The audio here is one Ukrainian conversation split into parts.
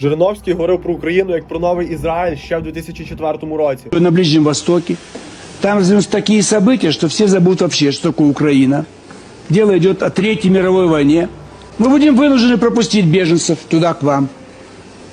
Жириновський говорив про Україну як про новий Ізраїль ще в 2004 році. на Ближнем Востоке. Там развернутся такие события, что все забудут вообще, что такое Украина. Дело идет о Третьей мировой войне. Мы будем вынуждены пропустить беженцев туда, к вам.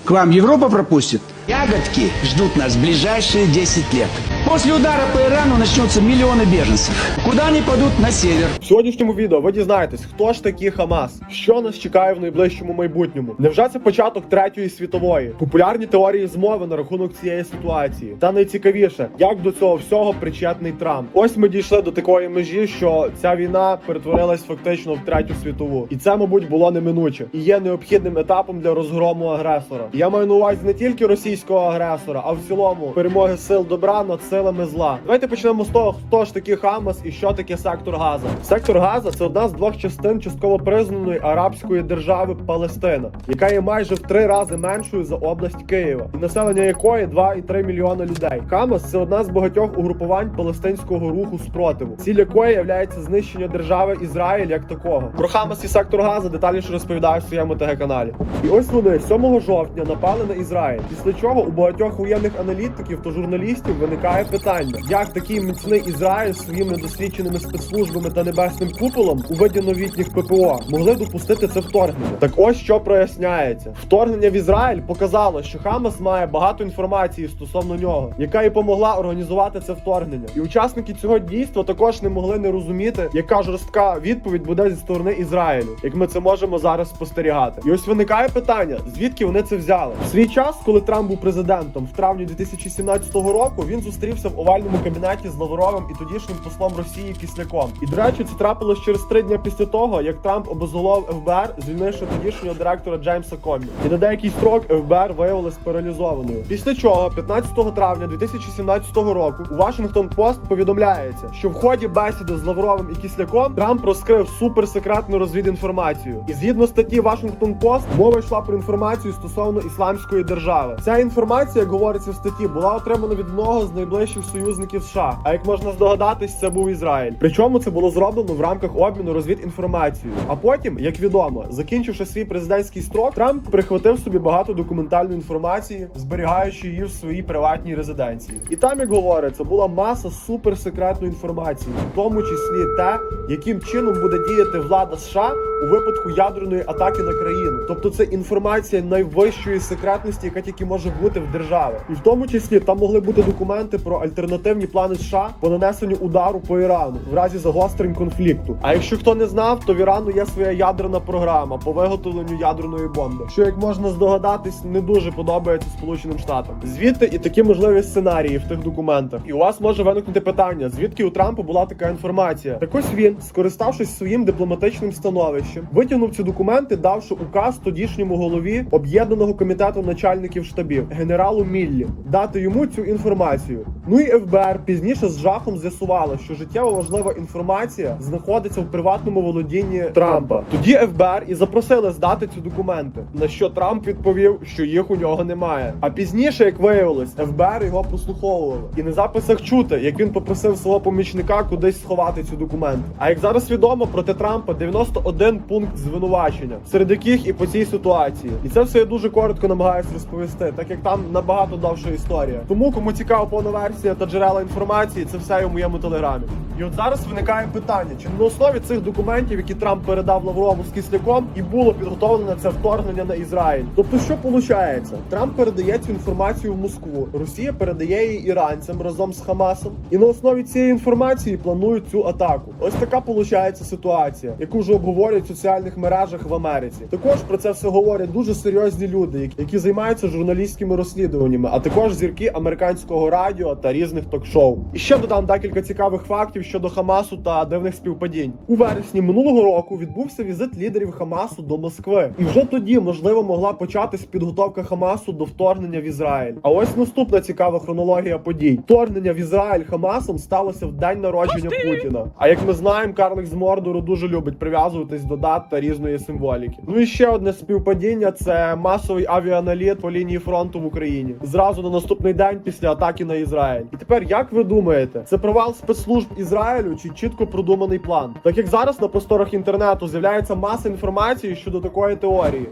К вам Европа пропустит. Ягодки ждут нас в ближайшие 10 лет. После удара по Ирану начнутся миллионы беженцев. Куда они пойдут? На север. В сьогоднішньому відео ви дізнаєтесь, хто ж такі Хамас, що нас чекає в найближчому майбутньому. Невже це початок третьої світової? Популярні теорії змови на рахунок цієї ситуації. Та найцікавіше, як до цього всього причетний Трамп. Ось ми дійшли до такої межі, що ця війна перетворилась фактично в третю світову, і це, мабуть, було неминуче і є необхідним етапом для розгрому агресора. Я маю на увазі не тільки російського агресора, а в цілому перемоги сил добра над силами зла. Давайте почнемо з того, хто ж таки Хамас і що таке сектор Газа. Сектор Газа це одна з двох частин частково признаної арабської держави Палестина, яка є майже в три рази меншою за область Києва, населення якої 2,3 мільйона людей. Хамас це одна з багатьох угрупувань палестинського руху спротиву, ціль якої являється знищення держави Ізраїль як такого. Про Хамас і сектор Газа детальніше розповідаю в своєму ТГ каналі. І ось вони 7 жовтня напали на Ізраїль. Після чого у багатьох воєнних аналітиків та журналістів виникає питання, як такий міцний Ізраїль зі своїми досвідченими спецслужбами та небесним куполом у виді новітніх ППО могли допустити це вторгнення. Так ось що проясняється: вторгнення в Ізраїль показало, що Хамас має багато інформації стосовно нього, яка і помогла організувати це вторгнення. І учасники цього дійства також не могли не розуміти, яка жорстка відповідь буде зі сторони Ізраїлю, як ми це можемо зараз спостерігати. І ось виникає питання, звідки вони це взяли. В свій час, коли Трамп був президентом в травні 2017 року, він зустрівся в овальному кабінеті з Лавровим і тодішнім послом Росії Кісляком. І до речі, це трапилось через три дні після того, як Трамп обезголов ФБР, звільнивши тодішнього директора Джеймса Комі. І на деякий строк ФБР виявилась паралізованою. Після чого, 15 травня 2017 року, у Washington Post повідомляється, що в ході бесіди з Лавровим і Кісляком Трамп розкрив суперсекретну розвідінформацію. І згідно статті Washington Post, мова йшла про інформацію стосовно ісламської держави. Ця інформація, як говориться в статті, була отримана від одного з найближчих союзників США. А як можна здогадатись, це був Ізраїль. Причому це було зроблено в рамках обміну розвідінформацією. А потім, як відомо, закінчивши свій президентський строк, Трамп прихватив собі багато документальної інформації, зберігаючи її в своїй приватній резиденції. І там, як говориться, була маса суперсекретної інформації, в тому числі те, яким чином буде діяти влада США у випадку ядерної атаки на країну. Тобто це інформація найвищої секретності, яка тільки може бути в державі. І в тому числі там могли бути документи про альтернативні плани США по нанесенню удару по Ірану в разі загострень конфлікту. А якщо хто не знав, то в Ірану є своя ядерна програма по виготовленню ядерної бомби, що як можна здогадатись, не дуже подобається Сполученим Штатам. Звідти і такі можливі сценарії в тих документах. І у вас може виникнути питання, звідки у Трампа була така інформація. Так ось він, скориставшись своїм дипломатичним становищем, витягнув ці документи, давши указ тодішньому голові об'єднаного комітету начальників штабів генералу Міллі дати йому цю інформацію. Ну і ФБР пізніше з жахом з'ясувало, що життєво важлива інформація знаходиться в приватному володінні Трампа. Тоді ФБР і запросили здати ці документи. На що Трамп відповів, що їх у нього немає. А пізніше, як виявилось, ФБР його прослуховувало. І на записах чути, як він попросив свого помічника кудись сховати ці документи. А як зараз відомо, проти Трампа 91 пункт звинувачення, серед яких і по цій ситуації. І це все я дуже коротко намагаюся розповісти, так як там набагато довша історія. Тому кому цікава повна версія та джерела інформації, це все у моєму телеграмі. І от зараз виникає питання: чи на основі цих документів, які Трамп передав Лаврову з Кисляком, і було підготовлене це вторгнення на Ізраїль? Тобто, що виходить? Трамп передає цю інформацію в Москву, Росія передає її іранцям разом з Хамасом, і на основі цієї інформації планують цю атаку. Ось така виходить ситуація, яку вже обговорюють в соціальних мережах в Америці. Також про це все говорять дуже серйозні люди, які займаються журналістськими розслідуваннями, а також зірки американського радіо та різних ток-шоу. І ще додам декілька цікавих фактів щодо Хамасу та дивних співпадінь. У вересні минулого року відбувся візит лідерів Хамасу до Москви, і вже тоді можливо могла початись підготовка Хамасу до вторгнення в Ізраїль. А ось наступна цікава хронологія подій: вторгнення в Ізраїль Хамасом сталося в день народження Путіна. А як ми знаємо, Карлик з Мордору дуже любить прив'язуватись до дат та різної символіки. Ну і ще одне співпадіння це масовий авіаналіт по лінії фронту в Україні. Зразу на наступний день після атаки на Ізраїль. І тепер як ви думаєте, це провал спецслужб Ізраїлю чи чітко продуманий план? Так як зараз на просторах інтернету з'являється маса інформації щодо такої теорії.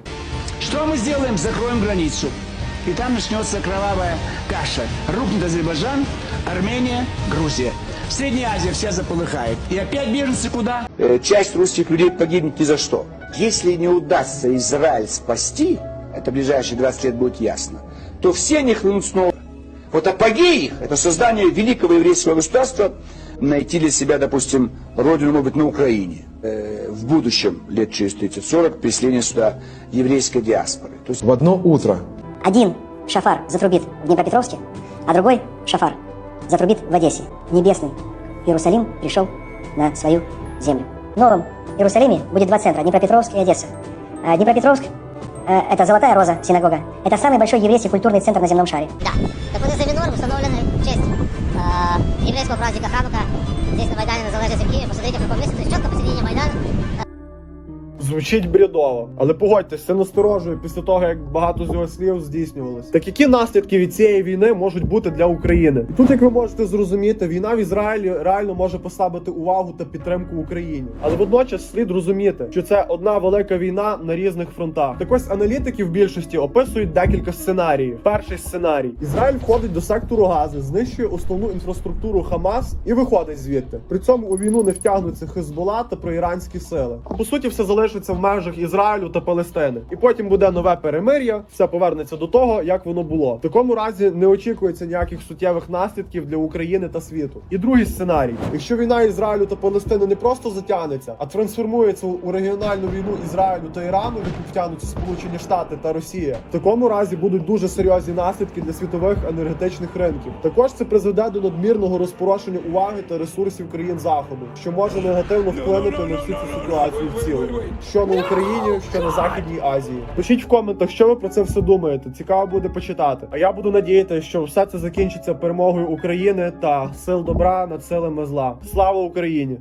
Что мы сделаем? Закроем границу. И там начнется кровавая каша. Рухнет Азербайджан, Армения, Грузия. Средняя Азия вся заполыхает. И опять беженцы куда? Э, часть русских людей погибнет ни за что. Если не удастся Израиль спасти, это в ближайшие 20 лет будет ясно, то все они хлынут снова. Вот апогей их, это создание великого еврейского государства, найти для себя, допустим, родину, может быть, на Украине. Э, в будущем, лет через 30-40, переселение сюда еврейской диаспоры. То есть В одно утро Один шафар затрубит в Днепропетровске, а другой шафар затрубит в Одессе. Небесный Иерусалим пришел на свою землю. В Новом Иерусалиме будет два центра – Днепропетровск и Одесса. А Днепропетровск э, – это Золотая Роза, синагога. Это самый большой еврейский культурный центр на земном шаре. Да. Еврейского праздника Ханука здесь на Майдане Незалежности в Киеве. Посмотрите. То есть четко посередине Майдана Звучить бредово, але погодьтесь, це насторожує після того, як багато з його слів здійснювалось. Так які наслідки від цієї війни можуть бути для України? Тут, як ви можете зрозуміти, війна в Ізраїлі реально може послабити увагу та підтримку Україні. Але водночас слід розуміти, що це одна велика війна на різних фронтах. Так ось аналітики в більшості описують декілька сценаріїв. Перший сценарій: Ізраїль входить до сектору Гази, знищує основну інфраструктуру Хамас і виходить звідти. При цьому у війну не втягнуться Хизбола та проіранські сили. По суті, все залишиться в межах Ізраїлю та Палестини. І потім буде нове перемир'я, все повернеться до того, як воно було. В такому разі не очікується ніяких суттєвих наслідків для України та світу. І другий сценарій: якщо війна Ізраїлю та Палестини не просто затягнеться, а трансформується у регіональну війну Ізраїлю та Ірану, в яку втягнуться Сполучені Штати та Росія, в такому разі будуть дуже серйозні наслідки для світових енергетичних ринків. Також це призведе до надмірного розпорошення уваги та ресурсів країн заходу, що може негативно вплинути на всю цю ситуацію в цілому, що на Україні, що на Західній Азії. Пишіть в коментах, що ви про це все думаєте. Цікаво буде почитати. А я буду надіятися, що все це закінчиться перемогою України та сил добра над силами зла. Слава Україні!